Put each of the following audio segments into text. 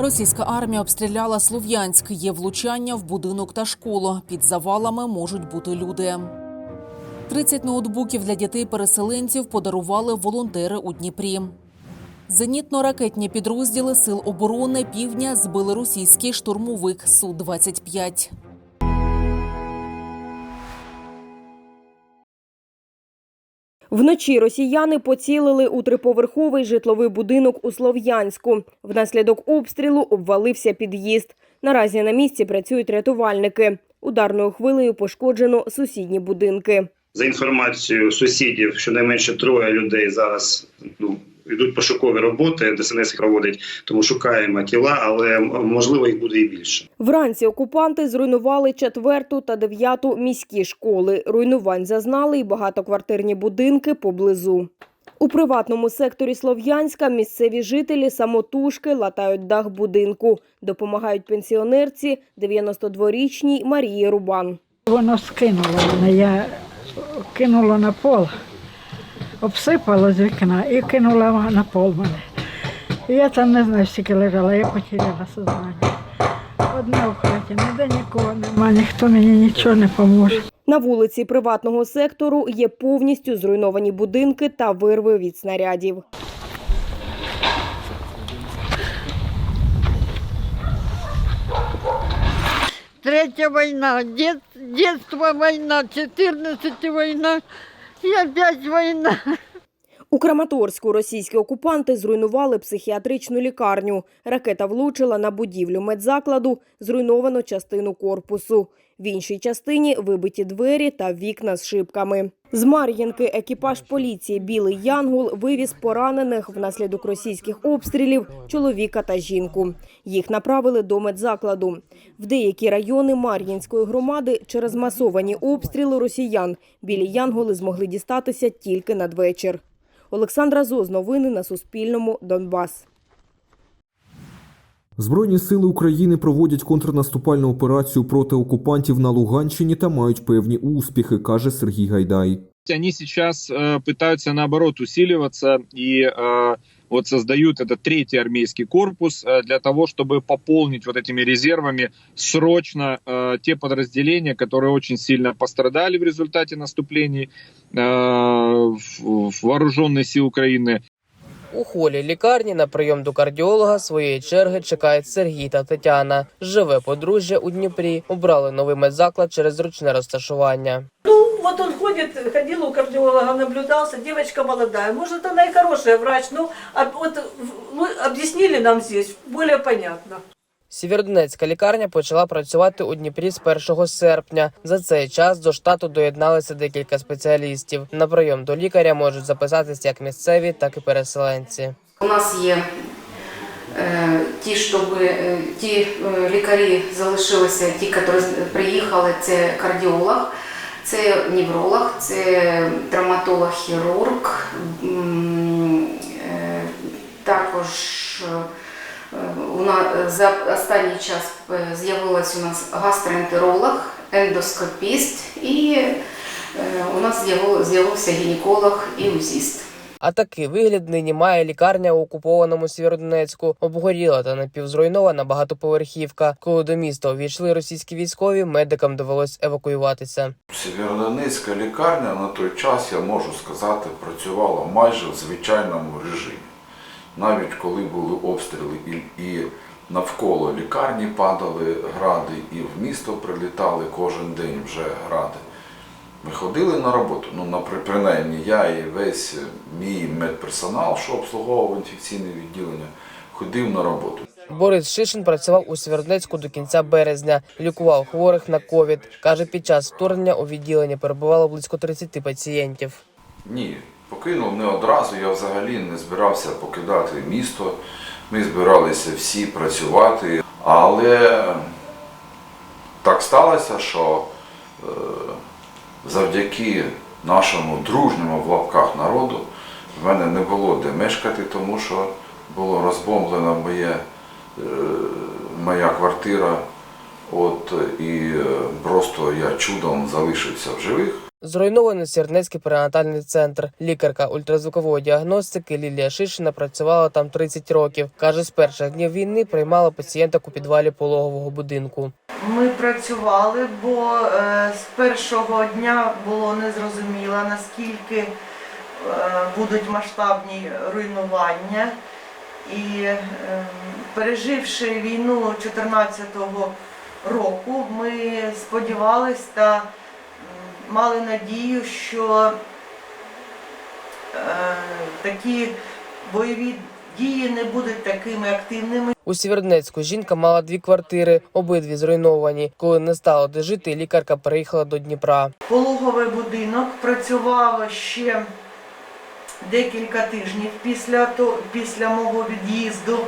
Російська армія обстріляла Слов'янськ. Є влучання в будинок та школу. Під завалами можуть бути люди. 30 ноутбуків для дітей-переселенців подарували волонтери у Дніпрі. Зенітно-ракетні підрозділи Сил оборони Півдня збили російський штурмовик Су-25. Вночі росіяни поцілили у триповерховий житловий будинок у Слов'янську. Внаслідок обстрілу обвалився під'їзд. Наразі на місці працюють рятувальники. Ударною хвилею пошкоджено сусідні будинки. За інформацією сусідів, щонайменше троє людей зараз ну, йдуть пошукові роботи. ДСНС їх проводить, тому шукаємо тіла, але можливо їх буде і більше. Вранці окупанти зруйнували четверту та дев'яту міські школи. Руйнувань зазнали й багатоквартирні будинки поблизу. У приватному секторі Слов'янська місцеві жителі самотужки латають дах будинку. Допомагають пенсіонерці 92-річній Марії Рубан. Воно скинуло мене, я кинула на пол, обсипала з вікна і кинула на пол мене. І я там не знаю, скільки лежала, я потеряла сознання. Одна в хаті, ніде нікого нема, ніхто мені нічого не поможе. На вулиці приватного сектору є повністю зруйновані будинки та вирви від снарядів. Третя війна, дет, дитинство війна, 14 війна і опять війна. У Краматорську російські окупанти зруйнували психіатричну лікарню. Ракета влучила на будівлю медзакладу, зруйновано частину корпусу. В іншій частині вибиті двері та вікна з шибками. З Мар'їнки екіпаж поліції Білий Янгол вивіз поранених внаслідок російських обстрілів чоловіка та жінку. Їх направили до медзакладу. В деякі райони Мар'їнської громади через масовані обстріли росіян білі янголи змогли дістатися тільки надвечір. Олександра Зоз. Новини на Суспільному. Донбас. Збройні сили України проводять контрнаступальну операцію проти окупантів на Луганщині та мають певні успіхи, каже Сергій Гайдай. они сейчас э, пытаются наоборот усиливаться и э, вот создают этот третий армейский корпус э, для того, чтобы пополнить вот этими резервами срочно э, те подразделения, которые очень сильно пострадали в результате наступлений э, в, в вооруженные силы Украины. У холі лікарні на прийом до кардіолога своєї черги чекають Сергій та Тетяна. Живе подружжя у Дніпрі. Обрали новий медзаклад через зручне розташування. Ну, вот он ходит, ходил у кардиолога, наблюдался, девочка молодая. Может, она и хорошая врач, но а вот ну, объяснили нам здесь более понятно. Сєвєродонецька лікарня почала працювати у Дніпрі з 1 серпня. За цей час до штату доєдналися декілька спеціалістів. На прийом до лікаря можуть записатися як місцеві, так і переселенці. У нас є е, ті, щоб е, ті е, лікарі залишилися, ті, які приїхали, це кардіолог, це невролог, це травматолог, хірург, також у нас за останній час е, з'явилась у нас гастроентеролог, ендоскопіст і е, у нас з'явився гінеколог і узіст. А такий вигляд нині має лікарня у окупованому Сєвєродонецьку. Обгоріла та напівзруйнована багатоповерхівка. Коли до міста увійшли російські військові, медикам довелось евакуюватися. Сєвєродонецька лікарня на той час, я можу сказати, працювала майже в звичайному режимі. Навіть коли були обстріли і, і навколо лікарні падали гради, і в місто прилітали кожен день вже гради. Ми ходили на роботу, ну, напри- принаймні я і весь мій медперсонал, що обслуговував інфекційне відділення, ходив на роботу. Борис Шишин працював у Сєвєродонецьку до кінця березня, лікував хворих на ковід. Каже, під час вторгнення у відділенні перебувало близько 30 пацієнтів. Ні, покинув не одразу. Я взагалі не збирався покидати місто. Ми збиралися всі працювати. Але так сталося, що е, завдяки нашому дружньому в лапках народу в мене не було де мешкати, тому що було розбомблена моє, е, моя квартира От і е, просто я чудом залишився в живих. Зруйнований Сірнецький перинатальний центр. Лікарка ультразвукової діагностики Лілія Шишина працювала там 30 років. Каже, з перших днів війни приймала пацієнток у підвалі пологового будинку. Ми працювали, бо е, з першого дня було незрозуміло, наскільки е, будуть масштабні руйнування. І е, переживши війну 2014 року, ми сподівалися мали надію, що е, такі бойові дії не будуть такими активними. У Сєвєродонецьку жінка мала дві квартири, обидві зруйновані. Коли не стало де жити, лікарка переїхала до Дніпра. Пологовий будинок працював ще декілька тижнів після, то, після мого від'їзду.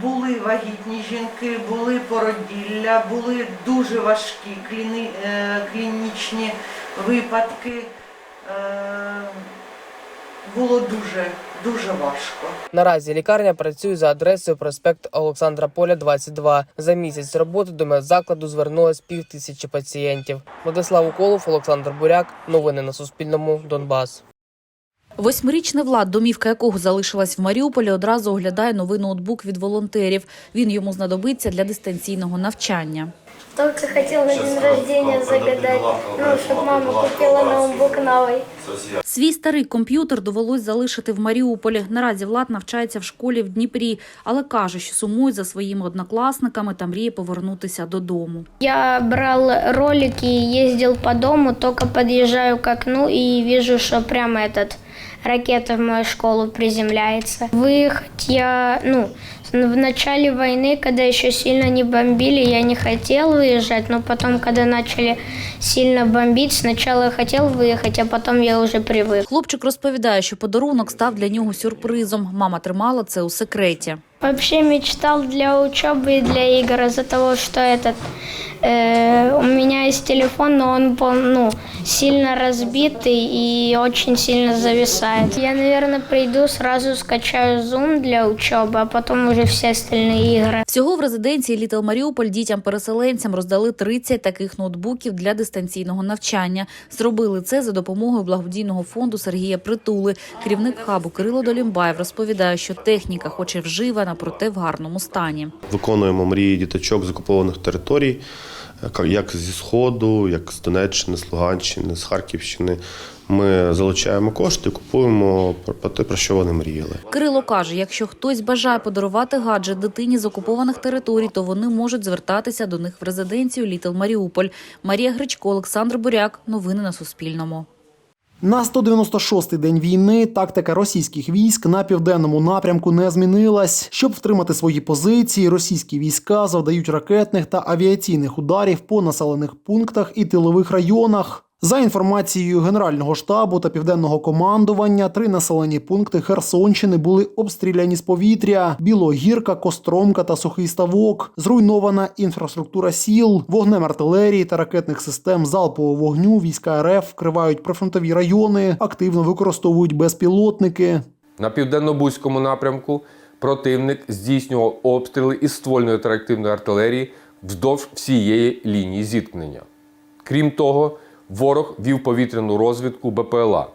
Були вагітні жінки, були породілля, були дуже важкі кліни, е, клінічні випадки. Е, Було дуже, дуже важко. Наразі лікарня працює за адресою проспект Олександра Поля, 22. За місяць роботи до медзакладу звернулось пів тисячі пацієнтів. Владислав Уколов, Олександр Буряк. Новини на Суспільному. Донбас. Восьмирічний Влад, домівка якого залишилась в Маріуполі, одразу оглядає новий ноутбук від волонтерів. Він йому знадобиться для дистанційного навчання. Только хотел на день рождения загадать, ну, чтобы мама купила ноутбук новый. Свій старий комп'ютер довелось залишити в Маріуполі. Наразі Влад навчається в школі в Дніпрі, але каже, що сумує за своїми однокласниками та мріє повернутися додому. Я брал ролики и ездил по дому, только подъезжаю к окну и вижу, что прямо этот ракета в мою школу приземляется. Выехать я, ну, в начале войны, когда еще сильно не бомбили, я не хотел выезжать, но потом, когда начали сильно бомбить, сначала я хотел выехать, а потом я уже привык. Хлопчик розповідає, що подарунок став для нього сюрпризом. Мама тримала це у секреті. Вообще мечтал для учебы и для игр из-за того, что этот э, у меня есть телефон, но он пол- ну, сильно разбитый и очень сильно зависает. Я, наверное, приду, сразу скачаю Zoom для учебы, а потом уже все остальные игры. Всього в резиденції Літл Маріуполь дітям-переселенцям роздали 30 таких ноутбуків для дистанційного навчання. Зробили це за допомогою благодійного фонду Сергія Притули. Керівник хабу Кирило Долімбаєв розповідає, що техніка, хоч і вживана, проте в гарному стані. Виконуємо мрії діточок з окупованих територій, як зі Сходу, як з Донеччини, з Луганщини, з Харківщини. Ми залучаємо кошти, купуємо про те, про що вони мріяли. Кирило каже, якщо хтось бажає подарувати гаджет дитині з окупованих територій, то вони можуть звертатися до них в резиденцію Літл Маріуполь. Марія Гречко, Олександр Буряк. Новини на Суспільному. На 196-й день війни тактика російських військ на південному напрямку не змінилась. Щоб втримати свої позиції, російські війська завдають ракетних та авіаційних ударів по населених пунктах і тилових районах. За інформацією Генерального штабу та південного командування, три населені пункти Херсонщини були обстріляні з повітря: Білогірка, Костромка та Сухий Ставок. Зруйнована інфраструктура сіл, вогнем артилерії та ракетних систем залпового вогню. Війська РФ вкривають прифронтові райони, активно використовують безпілотники. На південно-бузькому напрямку противник здійснював обстріли із ствольної та артилерії вздовж всієї лінії зіткнення. Крім того, ворог вів повітряну розвідку БПЛА,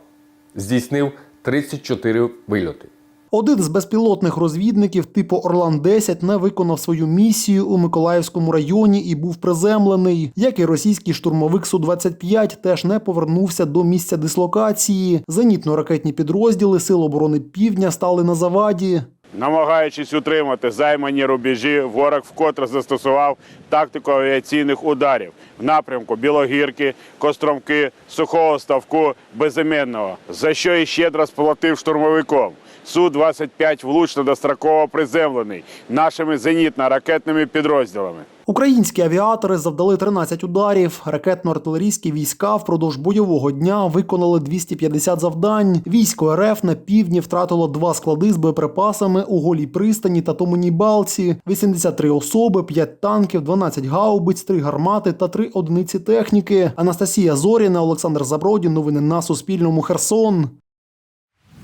здійснив 34 вильоти. Один з безпілотних розвідників типу Орлан-10 не виконав свою місію у Миколаївському районі і був приземлений. Як і російський штурмовик Су-25 теж не повернувся до місця дислокації. Зенітно-ракетні підрозділи Сил оборони Півдня стали на заваді. Намагаючись утримати займані рубежі, ворог вкотре застосував тактику авіаційних ударів в напрямку Білогірки, Костромки, Сухого Ставку, Безіменного, за що і щедро сплатив штурмовиком. Су-25 влучно достроково приземлений нашими зенітно-ракетними підрозділами. Українські авіатори завдали 13 ударів. Ракетно-артилерійські війська впродовж бойового дня виконали 250 завдань. Військо РФ на півдні втратило два склади з боєприпасами у голій пристані та Томаній Балці, 83 особи, 5 танків, 12 гаубиць, 3 гармати та 3 одиниці техніки. Анастасія Зоріна, Олександр Забродін. Новини на Суспільному. Херсон.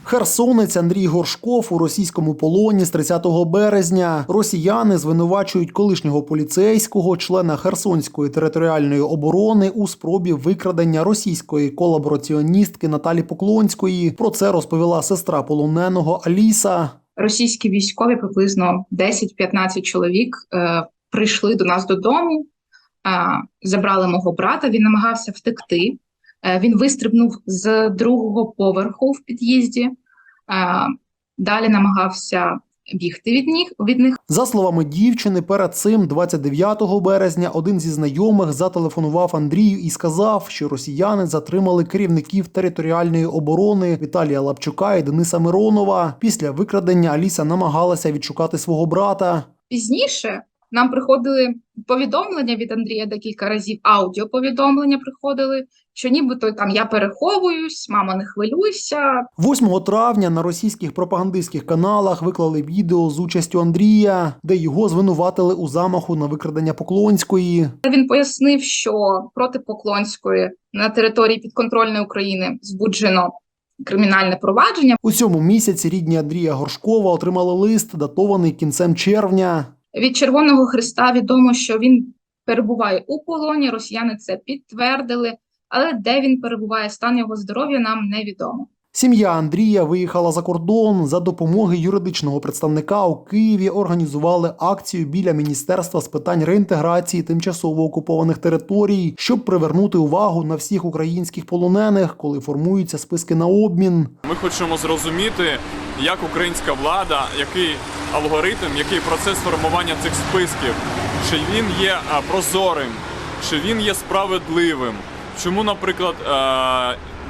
Херсонець Андрій Горшков у російському полоні з 30 березня. Росіяни звинувачують колишнього поліцейського, члена Херсонської територіальної оборони у спробі викрадення російської колабораціоністки Наталі Поклонської. Про це розповіла сестра полоненого Аліса. російські військові, приблизно 10-15 чоловік, е, прийшли до нас додому, е, забрали мого брата. Він намагався втекти. Е, він вистрибнув з другого поверху в під'їзді, е, далі намагався бігти від них. Від них. За словами дівчини, перед цим, 29 березня, один зі знайомих зателефонував Андрію і сказав, що росіяни затримали керівників територіальної оборони Віталія Лапчука і Дениса Миронова. Після викрадення Аліса намагалася відшукати свого брата. Пізніше нам приходили повідомлення від Андрія декілька разів, аудіоповідомлення приходили, що нібито там я переховуюсь, мама, не хвилюйся, 8 травня на російських пропагандистських каналах виклали відео з участю Андрія, де його звинуватили у замаху на викрадення Поклонської. Він пояснив, що проти Поклонської на території підконтрольної України збуджено кримінальне провадження. У цьому місяці рідні Андрія Горшкова отримали лист, датований кінцем червня. Від Червоного Христа відомо, що він перебуває у полоні. Росіяни це підтвердили, але де він перебуває, стан його здоров'я нам невідомо. Сім'я Андрія виїхала за кордон. За допомоги юридичного представника у Києві організували акцію біля Міністерства з питань реінтеграції тимчасово окупованих територій, щоб привернути увагу на всіх українських полонених, коли формуються списки на обмін. Ми хочемо зрозуміти, як українська влада, який алгоритм, який процес формування цих списків, чи він є прозорим, чи він є справедливим. Чому, наприклад,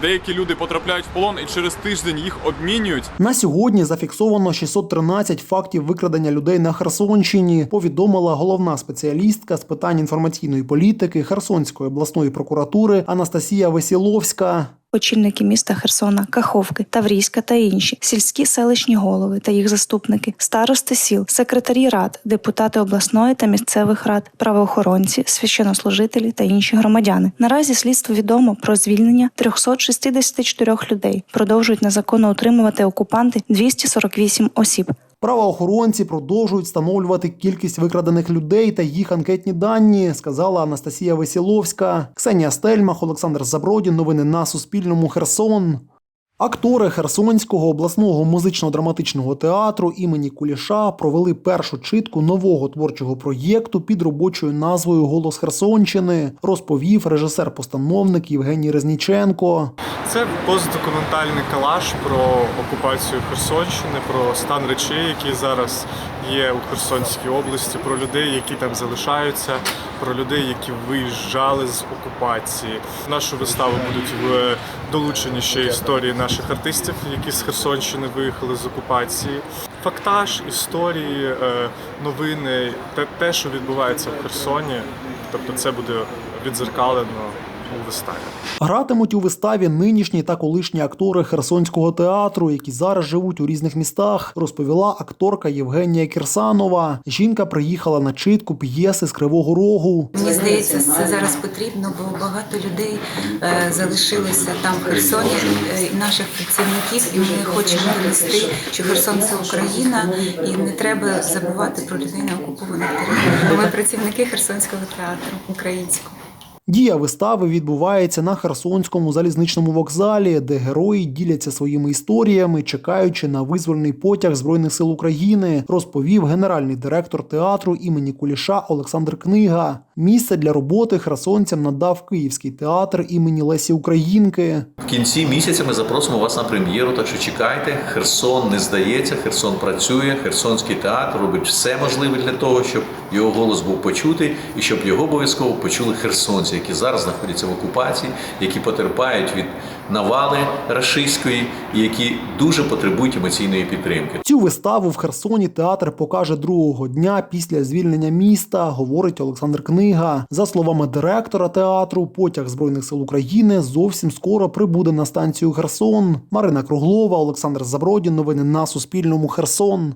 деякі люди потрапляють в полон і через тиждень їх обмінюють, На сьогодні зафіксовано 613 фактів викрадення людей на Херсонщині. Повідомила головна спеціалістка з питань інформаційної політики Херсонської обласної прокуратури Анастасія Весіловська. Очільники міста Херсона, Каховки, Таврійська та інші, сільські селищні голови та їх заступники, старости сіл, секретарі рад, депутати обласної та місцевих рад, правоохоронці, священнослужителі та інші громадяни. Наразі слідство відомо про звільнення 364 людей. Продовжують незаконно утримувати окупанти 248 осіб. Правоохоронці продовжують встановлювати кількість викрадених людей та їх анкетні дані, сказала Анастасія Весіловська. Ксенія Стельмах, Олександр Забродін. Новини на Суспільному. Херсон. Актори Херсонського обласного музично-драматичного театру імені Куліша провели першу читку нового творчого проєкту під робочою назвою Голос Херсонщини, розповів режисер-постановник Євгеній Резніченко. Це постдокументальний колаж про окупацію Херсонщини, про стан речей, які зараз є у Херсонській області, про людей, які там залишаються, про людей, які виїжджали з окупації. Нашу виставу будуть е, долучені ще історії наших артистів, які з Херсонщини виїхали з окупації. Фактаж, історії, е, новини, те, що відбувається в Херсоні. Тобто це буде відзеркалено у виставі. Гратимуть у виставі нинішні та колишні актори Херсонського театру, які зараз живуть у різних містах, розповіла акторка Євгенія Кірсанова. Жінка приїхала на читку п'єси з Кривого Рогу. Мені здається, це зараз потрібно, бо багато людей е, залишилося там в Херсоні, е, наших працівників, і ми хочемо донести, що Херсон це Україна, і не треба забувати про людей на окупованих територіях. Ми працівники Херсонського театру українського. Дія вистави відбувається на Херсонському залізничному вокзалі, де герої діляться своїми історіями, чекаючи на визвольний потяг Збройних сил України, розповів генеральний директор театру імені Куліша Олександр Книга. Місце для роботи херсонцям надав Київський театр імені Лесі Українки. В кінці місяця ми запросимо вас на прем'єру, так що чекайте. Херсон не здається, Херсон працює, Херсонський театр робить все можливе для того, щоб його голос був почутий і щоб його обов'язково почули херсонці, які зараз знаходяться в окупації, які потерпають від навали рашистської і які дуже потребують емоційної підтримки. Цю виставу в Херсоні театр покаже другого дня після звільнення міста, говорить Олександр Книга. За словами директора театру, потяг Збройних сил України зовсім скоро прибуде на станцію Херсон. Марина Круглова, Олександр Забродін. Новини на Суспільному. Херсон.